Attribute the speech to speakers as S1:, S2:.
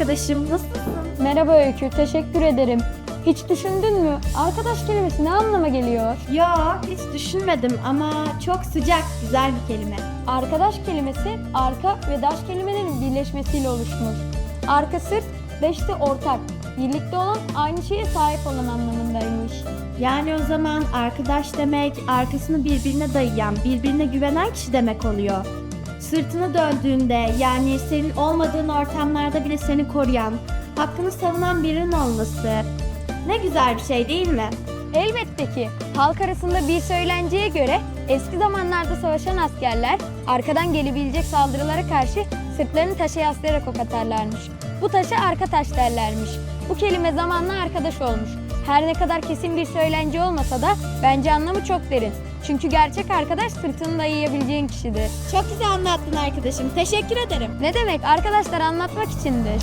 S1: arkadaşım. Nasılsın?
S2: Merhaba Öykü, teşekkür ederim. Hiç düşündün mü? Arkadaş kelimesi ne anlama geliyor?
S1: Yo, hiç düşünmedim ama çok sıcak, güzel bir kelime.
S2: Arkadaş kelimesi arka ve daş kelimelerin birleşmesiyle oluşmuş. Arka sırt, daş de ortak. Birlikte olan aynı şeye sahip olan anlamındaymış.
S1: Yani o zaman arkadaş demek arkasını birbirine dayayan, birbirine güvenen kişi demek oluyor. Sırtını döndüğünde yani senin olmadığın ortamlarda bile seni koruyan, hakkını savunan birinin olması. Ne güzel bir şey değil mi?
S2: Elbette ki halk arasında bir söylenceye göre eski zamanlarda savaşan askerler arkadan gelebilecek saldırılara karşı sırtlarını taşa yaslayarak ok atarlarmış. Bu taşa arka taş derlermiş. Bu kelime zamanla arkadaş olmuş. Her ne kadar kesin bir söylence olmasa da bence anlamı çok derin. Çünkü gerçek arkadaş sırtını dayayabileceğin kişidir.
S1: Çok güzel anlattın arkadaşım. Teşekkür ederim.
S2: Ne demek arkadaşlar anlatmak içindir.